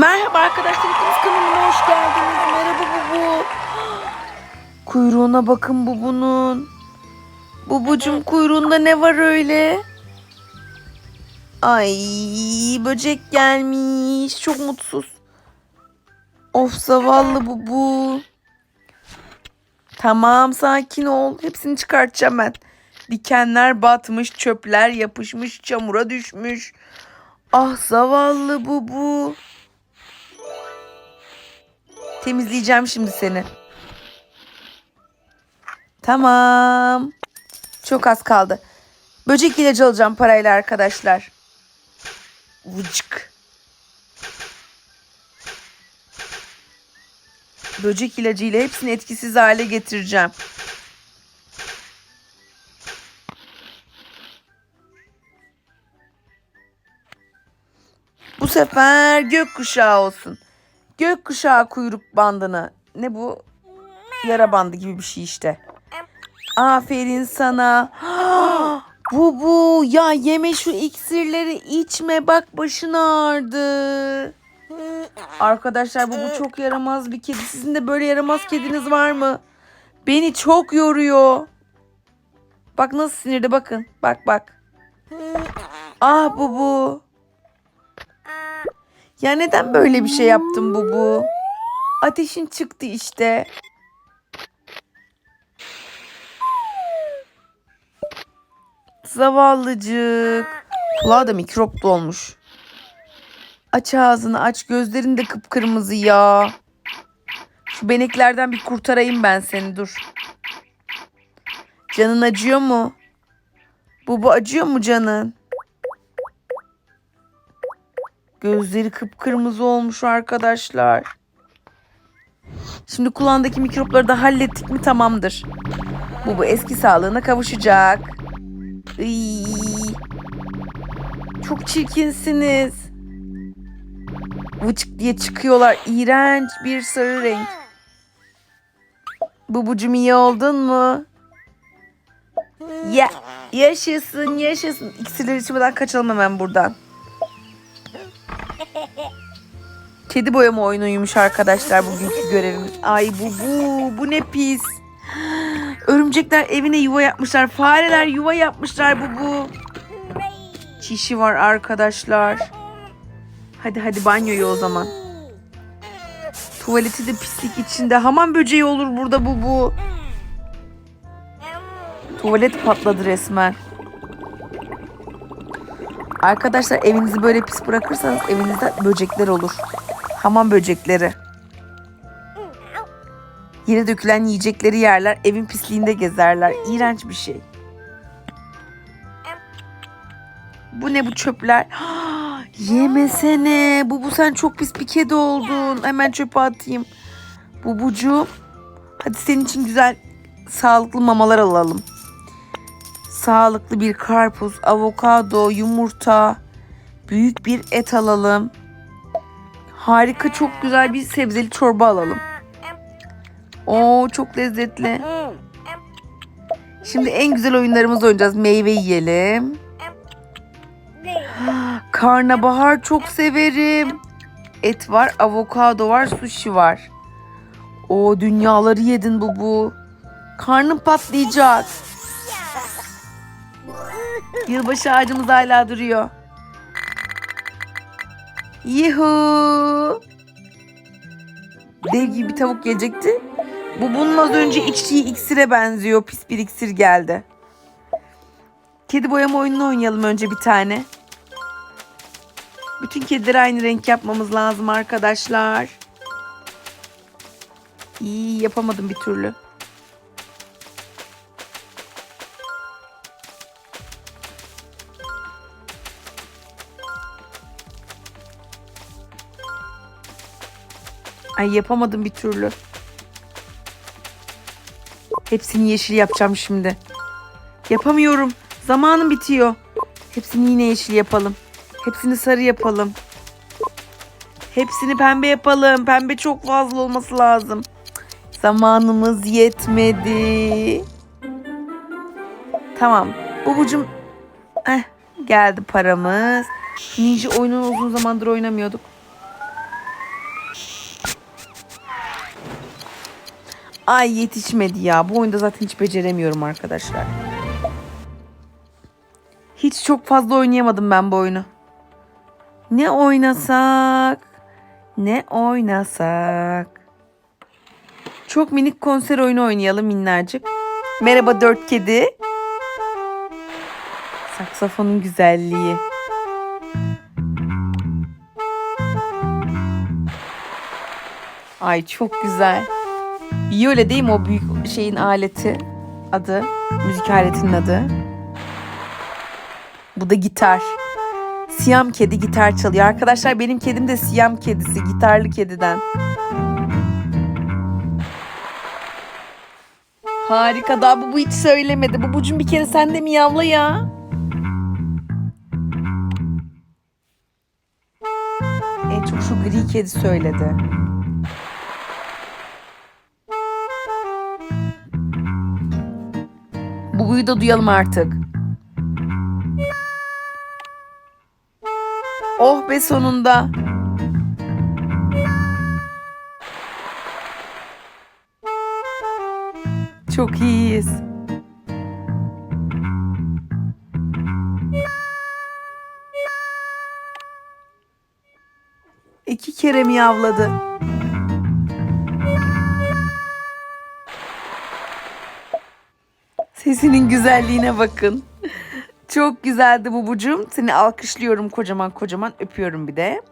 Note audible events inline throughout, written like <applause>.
Merhaba arkadaşlar, hepiniz kanalıma hoş geldiniz. Merhaba Bubu. Kuyruğuna bakın Bubu'nun. Bubucum kuyruğunda ne var öyle? Ay böcek gelmiş. Çok mutsuz. Of zavallı Bubu. Tamam sakin ol. Hepsini çıkartacağım ben. Dikenler batmış, çöpler yapışmış, çamura düşmüş. Ah zavallı Bubu. Temizleyeceğim şimdi seni. Tamam. Çok az kaldı. Böcek ilacı alacağım parayla arkadaşlar. Vıcık. Böcek ilacıyla hepsini etkisiz hale getireceğim. Bu sefer gökkuşağı olsun. Gökkuşağı kuyruk bandını. Ne bu? Yara bandı gibi bir şey işte. Aferin sana. <gasps> bu bu ya yeme şu iksirleri içme bak başın ağrıdı. Arkadaşlar bu, bu çok yaramaz bir kedi. Sizin de böyle yaramaz kediniz var mı? Beni çok yoruyor. Bak nasıl sinirli bakın. Bak bak. Ah bu bu. Ya neden böyle bir şey yaptın bu bu? Ateşin çıktı işte. Zavallıcık. Kulağı da mikrop dolmuş. Aç ağzını aç gözlerin de kıpkırmızı ya. Şu beneklerden bir kurtarayım ben seni dur. Canın acıyor mu? Bu bu acıyor mu canın? Gözleri kıpkırmızı olmuş arkadaşlar. Şimdi kulağındaki mikropları da hallettik mi tamamdır. Bu bu eski sağlığına kavuşacak. Iy. Çok çirkinsiniz. Vıçık diye çıkıyorlar. İğrenç bir sarı renk. Bubucum iyi oldun mu? Ya yaşasın yaşasın. İksirleri içmeden kaçalım hemen buradan. Kedi boyama oyunuymuş arkadaşlar bugünkü görevimiz. Ay bu bu bu ne pis. Örümcekler evine yuva yapmışlar. Fareler yuva yapmışlar bu bu. Çişi var arkadaşlar. Hadi hadi banyoya o zaman. Tuvaleti de pislik içinde. Hamam böceği olur burada bu bu. Tuvalet patladı resmen. Arkadaşlar evinizi böyle pis bırakırsanız evinizde böcekler olur. Hamam böcekleri. Yere dökülen yiyecekleri yerler, evin pisliğinde gezerler. İğrenç bir şey. Bu ne bu çöpler? <gasps> Yemesene. Bubu sen çok pis bir kedi oldun. Hemen çöpe atayım. Bubucuğum. Hadi senin için güzel sağlıklı mamalar alalım. Sağlıklı bir karpuz, avokado, yumurta, büyük bir et alalım. Harika çok güzel bir sebzeli çorba alalım. Oo çok lezzetli. Şimdi en güzel oyunlarımızı oynayacağız. Meyve yiyelim. <gasps> Karnabahar çok severim. Et var, avokado var, sushi var. O dünyaları yedin bu bu. Karnım patlayacak. Yılbaşı ağacımız hala duruyor. Yuhu. Dev gibi bir tavuk gelecekti. Bu bunun az önce içtiği iksire benziyor. Pis bir iksir geldi. Kedi boyama oyununu oynayalım önce bir tane. Bütün kedileri aynı renk yapmamız lazım arkadaşlar. İyi yapamadım bir türlü. Ay yapamadım bir türlü. Hepsini yeşil yapacağım şimdi. Yapamıyorum. Zamanım bitiyor. Hepsini yine yeşil yapalım. Hepsini sarı yapalım. Hepsini pembe yapalım. Pembe çok fazla olması lazım. Zamanımız yetmedi. Tamam. Bubucum eh, geldi paramız. Ninja oyununu uzun zamandır oynamıyorduk. Ay yetişmedi ya. Bu oyunda zaten hiç beceremiyorum arkadaşlar. Hiç çok fazla oynayamadım ben bu oyunu. Ne oynasak? Ne oynasak? Çok minik konser oyunu oynayalım minnacık. Merhaba dört kedi. Saksafonun güzelliği. Ay çok güzel. İyi öyle değil mi o büyük şeyin aleti adı? Müzik aletinin adı. Bu da gitar. Siyam kedi gitar çalıyor. Arkadaşlar benim kedim de siyam kedisi. Gitarlı kediden. Harika. Daha bu, bu hiç söylemedi. Bubucum bir kere sen de miyavla ya. En çok şu gri kedi söyledi. Bubu'yu da duyalım artık. Oh be sonunda. Çok iyiyiz. İki kere miyavladı. Sesinin güzelliğine bakın. Çok güzeldi bubucum. Seni alkışlıyorum kocaman kocaman öpüyorum bir de.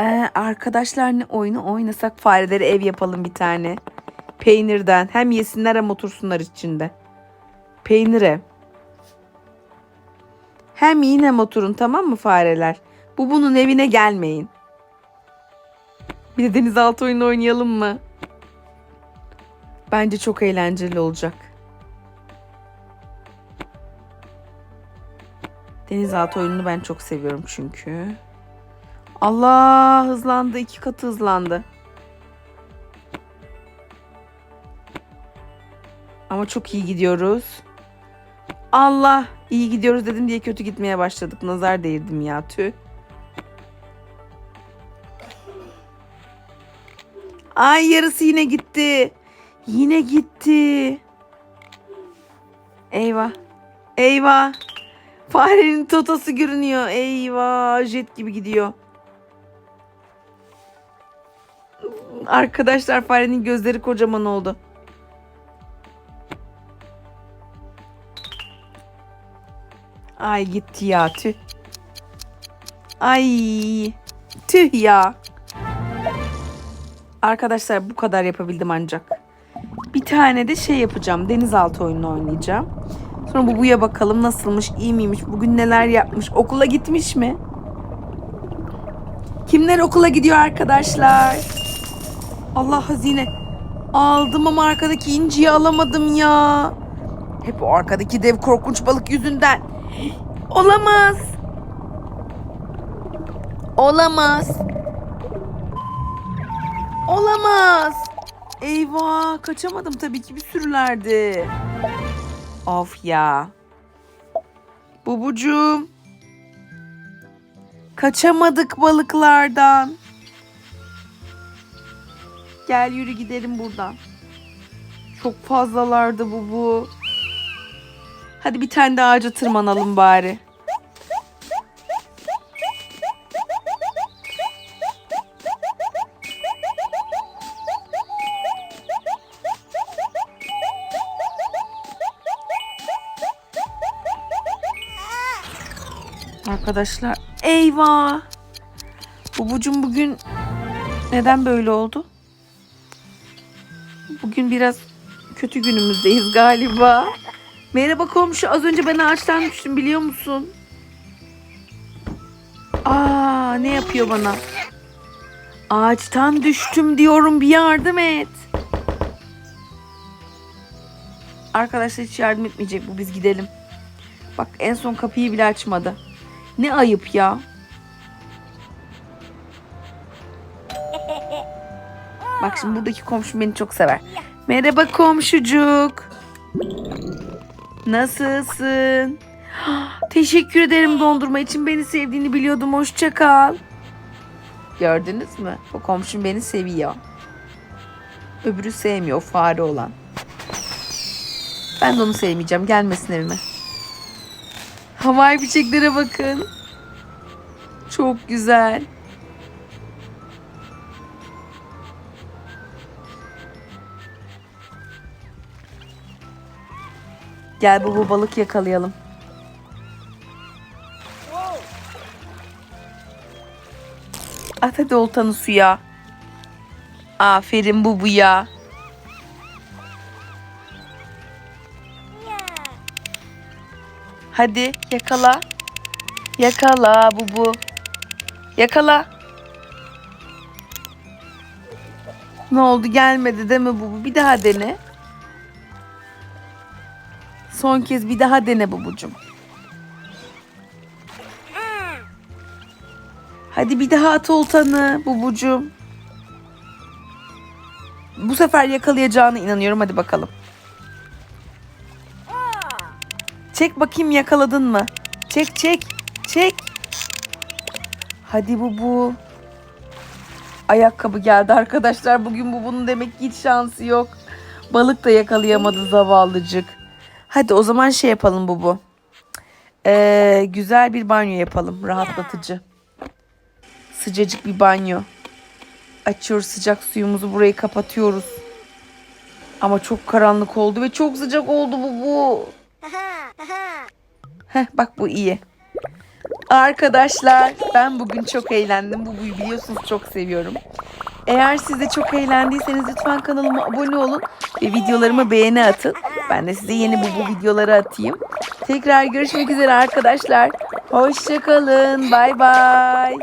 Ee, arkadaşlar ne oyunu oynasak fareleri ev yapalım bir tane. Peynirden. Hem yesinler hem otursunlar içinde. Peynir ev. Hem yiyin hem oturun tamam mı fareler? Bu bunun evine gelmeyin. Bir de denizaltı oyunu oynayalım mı? Bence çok eğlenceli olacak. Denizaltı oyununu ben çok seviyorum çünkü. Allah hızlandı. iki katı hızlandı. Ama çok iyi gidiyoruz. Allah iyi gidiyoruz dedim diye kötü gitmeye başladık. Nazar değirdim ya tüh. Ay yarısı yine gitti. Yine gitti. Eyvah. Eyvah. Farenin totası görünüyor. Eyvah jet gibi gidiyor. Arkadaşlar farenin gözleri kocaman oldu. Ay gitti ya tüh. Ay tüh ya. Arkadaşlar bu kadar yapabildim ancak. Bir tane de şey yapacağım. Denizaltı oyununu oynayacağım. Sonra Bubu'ya bakalım nasılmış, iyi miymiş, bugün neler yapmış, okula gitmiş mi? Kimler okula gidiyor arkadaşlar? Allah hazine. Aldım ama arkadaki inciyi alamadım ya. Hep o arkadaki dev korkunç balık yüzünden. Olamaz. Olamaz. Olamaz. Eyvah kaçamadım tabii ki bir sürülerdi. Of ya. Bubucuğum. Kaçamadık balıklardan. Gel yürü gidelim buradan. Çok fazlalardı bu bu. Hadi bir tane de ağaca tırmanalım bari. Arkadaşlar eyvah. Bubucum bugün neden böyle oldu? Bugün biraz kötü günümüzdeyiz galiba. Merhaba komşu az önce ben ağaçtan düştüm biliyor musun? Aa ne yapıyor bana? Ağaçtan düştüm diyorum bir yardım et. Arkadaşlar hiç yardım etmeyecek bu biz gidelim. Bak en son kapıyı bile açmadı. Ne ayıp ya. Bak şimdi buradaki komşum beni çok sever. Merhaba komşucuk. Nasılsın? <gasps> Teşekkür ederim dondurma için beni sevdiğini biliyordum. Hoşça kal. Gördünüz mü? O komşum beni seviyor. Öbürü sevmiyor fare olan. Ben de onu sevmeyeceğim. Gelmesin evime. Havai fişeklere bakın. Çok güzel. Gel baba balık yakalayalım. At hadi oltanı suya. Aferin bubuya. Hadi yakala. Yakala bubu. Yakala. Ne oldu gelmedi değil mi bubu? Bir daha dene. Son kez bir daha dene bubucum. Hadi bir daha at oltanı bubucum. Bu sefer yakalayacağına inanıyorum. Hadi bakalım. Çek bakayım yakaladın mı? Çek çek. Çek. Hadi bubu. Ayakkabı geldi arkadaşlar. Bugün bubunun demek ki hiç şansı yok. Balık da yakalayamadı zavallıcık. Hadi o zaman şey yapalım bubu. Ee, güzel bir banyo yapalım. Rahatlatıcı. Sıcacık bir banyo. Açıyoruz sıcak suyumuzu burayı kapatıyoruz. Ama çok karanlık oldu ve çok sıcak oldu bu bu. Heh, bak bu iyi. Arkadaşlar ben bugün çok eğlendim. Bu buyu biliyorsunuz çok seviyorum. Eğer siz de çok eğlendiyseniz lütfen kanalıma abone olun ve videolarıma beğeni atın. Ben de size yeni bu, bu videoları atayım. Tekrar görüşmek üzere arkadaşlar. Hoşçakalın. Bay bay.